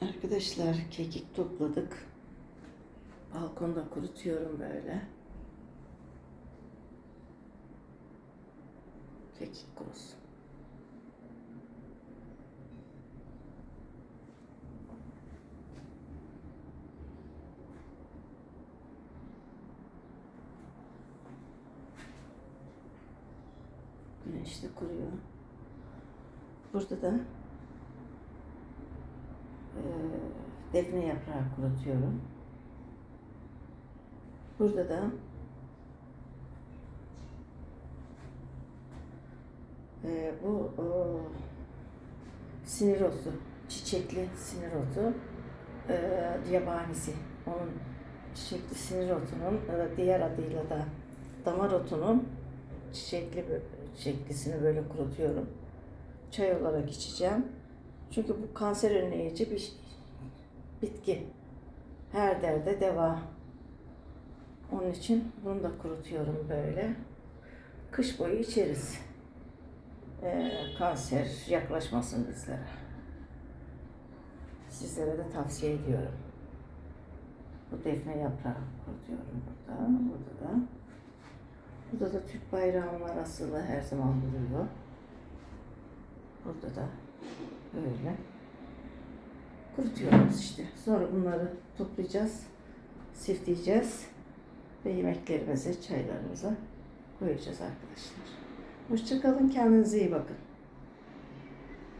Arkadaşlar kekik topladık. Balkonda kurutuyorum böyle. Kekik kurusu. Güneşte kuruyor. Burada da defne yaprağı kurutuyorum. Burada da eee, bu o, sinir otu, çiçekli sinir otu, eee yabanisi. Onun çiçekli sinir otunun eee, diğer adıyla da damar otunun çiçekli çiçeklisini böyle kurutuyorum. Çay olarak içeceğim. Çünkü bu kanser önleyici bir bitki. Her derde deva. Onun için bunu da kurutuyorum böyle. Kış boyu içeriz. Ee, kanser yaklaşmasın bizlere. Sizlere de tavsiye ediyorum. Bu defne yaprağı kurutuyorum burada. Burada da. Burada da Türk bayrağım var asılı her zaman duruyor. Burada da böyle kurutuyoruz işte. Sonra bunları toplayacağız, sifleyeceğiz ve yemeklerimize, çaylarımıza koyacağız arkadaşlar. Hoşçakalın, kendinize iyi bakın.